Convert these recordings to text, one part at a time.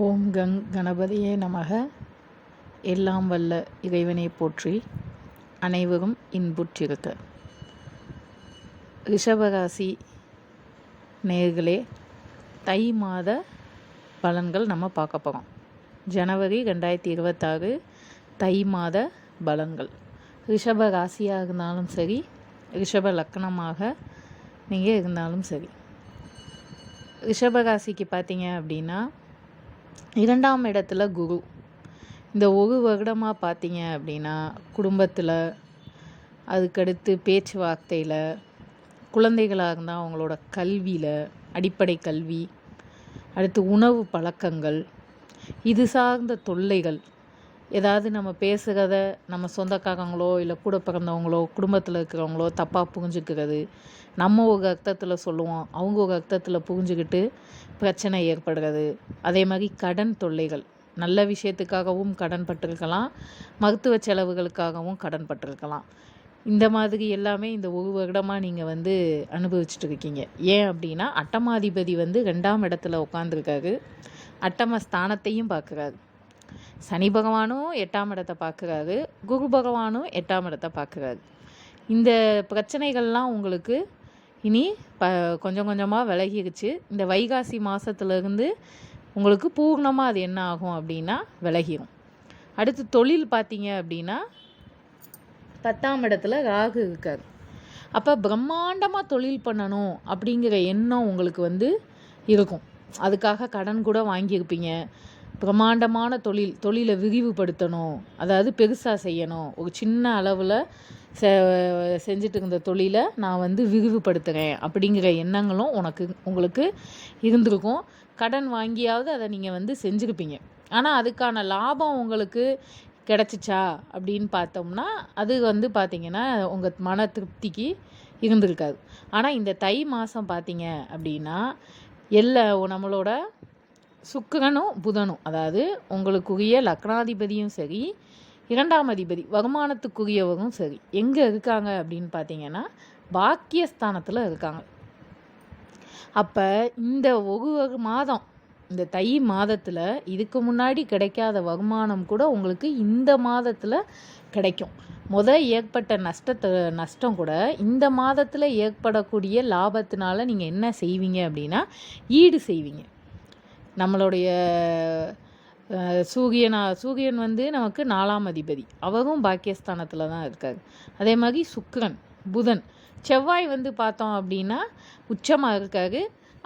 ஓம் கங் கணபதியே நமக. எல்லாம் வல்ல இறைவனை போற்றி. அனைவரும் இன்புற்றிருக்க. ரிஷபராசி நேர்களே தை மாத பலன்கள் நம்ம பார்க்க போகிறோம் ஜனவரி ரெண்டாயிரத்தி இருபத்தாறு தை மாத பலன்கள். ரிஷப ராசியாக இருந்தாலும் சரி ரிஷப லக்கணமாக நீங்கள் இருந்தாலும் சரி. ரிஷபராசிக்கு பார்த்தீங்க அப்படின்னா இரண்டாம் இடத்துல குரு. இந்த ஒரு வருடமாக பார்த்தீங்க அப்படின்னா குடும்பத்தில் அதுக்கடுத்து பேச்சுவார்த்தையில் குழந்தைகளாக இருந்தால் அவங்களோட கல்வியில் அடிப்படை கல்வி அடுத்து உணவு பழக்கங்கள் இது சார்ந்த தொல்லைகள் ஏதாவது நம்ம பேசுகிறத நம்ம சொந்தக்காரங்களோ இல்லை கூட பிறந்தவங்களோ குடும்பத்தில் இருக்கிறவங்களோ தப்பாக புரிஞ்சுக்கிறது நம்ம ஒரு அர்த்தத்தில் சொல்லுவோம். அவங்க ஒரு அர்த்தத்தில் புரிஞ்சுக்கிட்டு பிரச்சனை ஏற்படுறது. அதே மாதிரி கடன் தொல்லைகள். நல்ல விஷயத்துக்காகவும் கடன் பட்டிருக்கலாம். மருத்துவ செலவுகளுக்காகவும் கடன் பட்டிருக்கலாம். இந்த மாதிரி எல்லாமே இந்த ஒரு வருடமாக நீங்கள் வந்து அனுபவிச்சுட்டு இருக்கீங்க. ஏன் அப்படின்னா அட்டமாதிபதி வந்து ரெண்டாம் இடத்துல உட்காந்துருக்காரு அட்டம ஸ்தானத்தையும் பார்க்குறாரு. சனி பகவானும் எட்டாம் இடத்தை பார்க்குறாரு. குரு பகவானும் எட்டாம் இடத்தை பார்க்குறாரு. இந்த பிரச்சனைகள்லாம் உங்களுக்கு இனி ப கொஞ்சம் கொஞ்சமாக விலகிருச்சு. இந்த வைகாசி மாதத்துலேருந்து உங்களுக்கு பூர்ணமாக அது என்ன ஆகும் அப்படின்னா விலகிடும் அடுத்து தொழில் பார்த்தீங்க அப்படின்னா பத்தாம் இடத்துல ராகு இருக்கார். அப்போ பிரம்மாண்டமாக தொழில் பண்ணணும் அப்படிங்கிற எண்ணம் உங்களுக்கு வந்து இருக்கும். அதுக்காக கடன் கூட வாங்கியிருப்பீங்க. பிரம்மாண்டமான தொழில் தொழிலை விரிவுபடுத்தணும். அதாவது பெருசாக செய்யணும். ஒரு சின்ன அளவில் செ செஞ்சுட்டு இருந்த தொழிலை நான் வந்து விரிவுபடுத்துகிறேன் அப்படிங்கிற எண்ணங்களும் உனக்கு உங்களுக்கு இருந்திருக்கும். கடன் வாங்கியாவது அதை நீங்கள் வந்து செஞ்சுருப்பீங்க. ஆனால் அதுக்கான லாபம் உங்களுக்கு கிடச்சிச்சா அப்படின்னு பார்த்தோம்னா அது வந்து பார்த்திங்கன்னா உங்கள் மன திருப்திக்கு இருந்திருக்காது. ஆனால் இந்த தை மாதம் பார்த்தீங்க அப்படின்னா எல்லா நம்மளோட சுக்கிரனும் புதனும் அதாவது உங்களுக்குரிய லக்னாதிபதியும் சரி இரண்டாம் அதிபதி வருமானத்துக்குரியவரும் சரி. எங்கே இருக்காங்க அப்படின்னு பார்த்தீங்கன்னா பாக்கியஸ்தானத்தில் இருக்காங்க. அப்போ இந்த ஒரு மாதம் இந்த தை மாதத்தில் இதுக்கு முன்னாடி கிடைக்காத வருமானம் கூட உங்களுக்கு இந்த மாதத்தில் கிடைக்கும். முத ஏற்பட்ட நஷ்டத்தை நஷ்டம் கூட இந்த மாதத்தில் ஏற்படக்கூடிய லாபத்தினால நீங்கள் என்ன செய்வீங்க அப்படின்னா ஈடு செய்வீங்க. நம்மளுடைய சூரியனா சூரியன் வந்து நமக்கு நாலாம் அதிபதி. அவரும் பாக்கியஸ்தானத்தில் தான் இருக்கார். அதே மாதிரி சுக்கரன் புதன். செவ்வாய் வந்து பார்த்தோம் அப்படின்னா உச்சமாக இருக்கார்.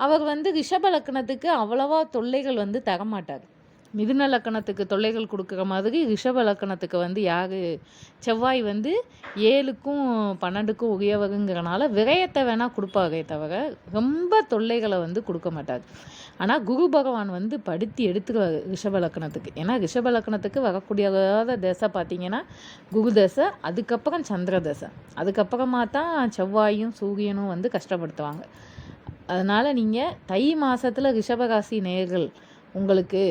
அவர் வந்து ரிஷப லக்கணத்துக்கு அவ்வளவா தொல்லைகள் வந்து தரமாட்டார். மிதுன லக்கணத்துக்கு தொல்லைகள் கொடுக்குற மாதிரி ரிஷப லக்கணத்துக்கு வந்து யார்? செவ்வாய் வந்து ஏழுக்கும் பன்னெண்டுக்கும் உரியவருங்கிறனால விரயத்தை வேணால் கொடுப்பாரே தவிர ரொம்ப தொல்லைகளை வந்து கொடுக்க மாட்டார். ஆனால் குரு பகவான் வந்து படுத்தி எடுத்துக்குவார் ரிஷபலக்கணத்துக்கு ஏன்னா ரிஷப லக்கணத்துக்கு வரக்கூடியதாத தசை பார்த்தீங்கன்னா குரு தசை அதுக்கப்புறம் சந்திர தசை. அதுக்கப்புறமா தான் செவ்வாயும் சூரியனும் வந்து கஷ்டப்படுத்துவாங்க. அதனால் நீங்கள் தை மாதத்தில் ரிஷபராசி நேர்கள் உங்களுக்கு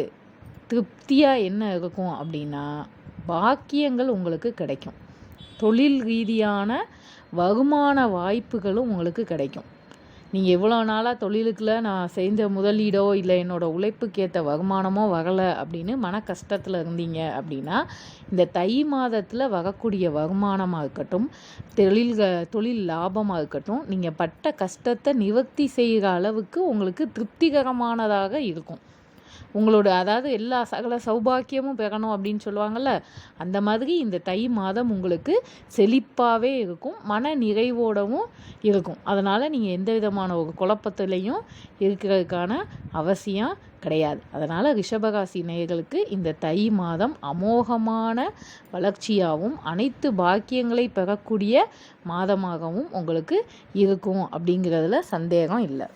திருப்தியாக என்ன இருக்கும் அப்படின்னா பாக்கியங்கள் உங்களுக்கு கிடைக்கும். தொழில் ரீதியான வருமான வாய்ப்புகளும் உங்களுக்கு கிடைக்கும். நீங்கள் எவ்வளோ நாளாக தொழிலுக்குள்ள நான் செஞ்ச முதலீடோ இல்லை என்னோடய உழைப்புக்கேற்ற வருமானமோ வரலை அப்படின்னு மன கஷ்டத்தில் இருந்தீங்க அப்படின்னா இந்த தை மாதத்தில் வரக்கூடிய வருமானமாக இருக்கட்டும் தொழில் தொழில் லாபமாக இருக்கட்டும் நீங்கள் பட்ட கஷ்டத்தை நிவர்த்தி செய்கிற அளவுக்கு உங்களுக்கு திருப்திகரமானதாக இருக்கும். உங்களோட அதாவது எல்லா சகல சௌபாக்கியமும் பெறணும் அப்படின்னு சொல்லுவாங்கள்ல அந்த மாதிரி இந்த தை மாதம் உங்களுக்கு செழிப்பாகவே இருக்கும் மன நிறைவோடவும் இருக்கும். அதனால் நீங்கள் எந்த விதமான ஒரு குழப்பத்துலேயும் இருக்கிறதுக்கான அவசியம் கிடையாது. அதனால் ரிஷபராசி நேயர்களுக்கு இந்த தை மாதம் அமோகமான வளர்ச்சியாகவும் அனைத்து பாக்கியங்களை பெறக்கூடிய மாதமாகவும் உங்களுக்கு இருக்கும் அப்படிங்கிறதுல சந்தேகம் இல்லை.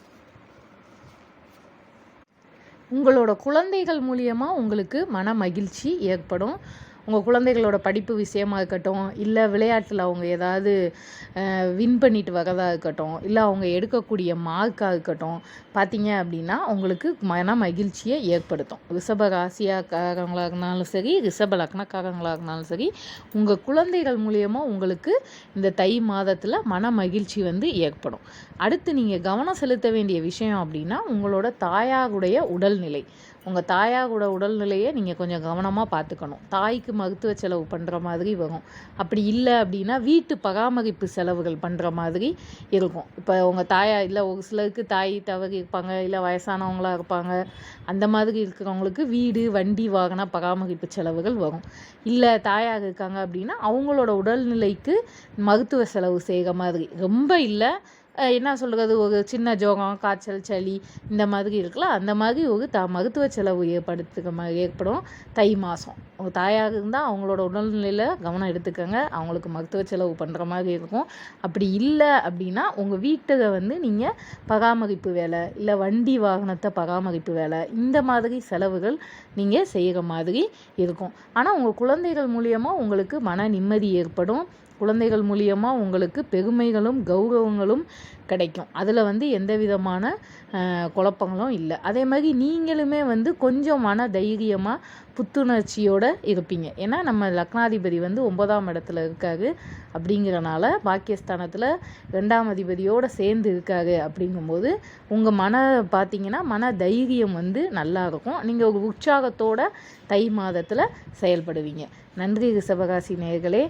உங்களோட குழந்தைகள் மூலியமாக உங்களுக்கு மன மகிழ்ச்சி ஏற்படும். உங்கள் குழந்தைகளோட படிப்பு விஷயமா இருக்கட்டும் இல்லை விளையாட்டில் அவங்க ஏதாவது வின் பண்ணிட்டு வர்றதாக இருக்கட்டும் இல்லை அவங்க எடுக்கக்கூடிய மார்க்காக இருக்கட்டும் பார்த்தீங்க அப்படின்னா உங்களுக்கு மன மகிழ்ச்சியை ஏற்படுத்தும். ரிஷப ராசியாக்காரங்களாக இருந்தாலும் சரி ரிஷப லக்னக்காரங்களாக இருந்தாலும் சரி உங்கள் குழந்தைகள் மூலியமாக உங்களுக்கு இந்த தை மாதத்தில் மன மகிழ்ச்சி வந்து ஏற்படும். அடுத்து நீங்கள் கவனம் செலுத்த வேண்டிய விஷயம் அப்படின்னா உங்களோட தாயாருடைய உடல்நிலை. உங்கள் தாயாரோட உடல்நிலையை நீங்கள் கொஞ்சம் கவனமாக பார்த்துக்கணும். தாய்க்கு மருத்துவ செலவு பண்ணுற மாதிரி வரும். அப்படி இல்லை அப்படின்னா வீட்டு பராமரிப்பு செலவுகள் பண்ணுற மாதிரி இருக்கும். இப்போ உங்கள் தாயா இல்லை ஒரு சிலருக்கு தாய் தவறி இருப்பாங்க இல்லை வயசானவங்களாக இருப்பாங்க. அந்த மாதிரி இருக்கிறவங்களுக்கு வீடு வண்டி வாகன பராமரிப்பு செலவுகள் வரும். இல்லை தாயாக இருக்காங்க அப்படின்னா அவங்களோட உடல்நிலைக்கு மருத்துவ செலவு செய்கிற மாதிரி. ரொம்ப இல்லை என்ன சொல்கிறது ஒரு சின்ன ஜோகம் காய்ச்சல் சளி இந்த மாதிரி இருக்குல்ல அந்த மாதிரி ஒரு த மருத்துவ செலவு ஏற்படுத்துக்க மாதிரி ஏற்படும் தை மாதம் உங்கள் தாயாக இருந்தால் அவங்களோட உடல்நிலையில் கவனம் எடுத்துக்கோங்க. அவங்களுக்கு மருத்துவ செலவு பண்ணுற மாதிரி இருக்கும். அப்படி இல்லை அப்படின்னா உங்கள் வீட்டை வந்து நீங்கள் பராமரிப்பு வேலை இல்லை வண்டி வாகனத்தை பராமரிப்பு வேலை இந்த மாதிரி செலவுகள் நீங்கள் செய்கிற மாதிரி இருக்கும். ஆனால் உங்கள் குழந்தைகள் மூலியமாக உங்களுக்கு மன நிம்மதி ஏற்படும். குழந்தைகள் மூலியமாக உங்களுக்கு பெருமைகளும் கௌரவங்களும் கிடைக்கும். அதில் வந்து எந்த விதமான குழப்பங்களும் இல்லை. அதே மாதிரி நீங்களுமே வந்து கொஞ்சம் மன தைரியமாக புத்துணர்ச்சியோடு இருப்பீங்க. ஏன்னா நம்ம லக்னாதிபதி வந்து ஒன்பதாம் இடத்துல இருக்காரு அப்படிங்கிறனால பாக்கியஸ்தானத்தில் ரெண்டாம் அதிபதியோடு சேர்ந்து இருக்காரு அப்படிங்கும்போது உங்கள் மன பார்த்தீங்கன்னா மன தைரியம் வந்து நல்லா இருக்கும். நீங்கள் ஒரு உற்சாகத்தோட தை மாதத்தில் செயல்படுவீங்க. நன்றி ரிஷபராசி நேர்களே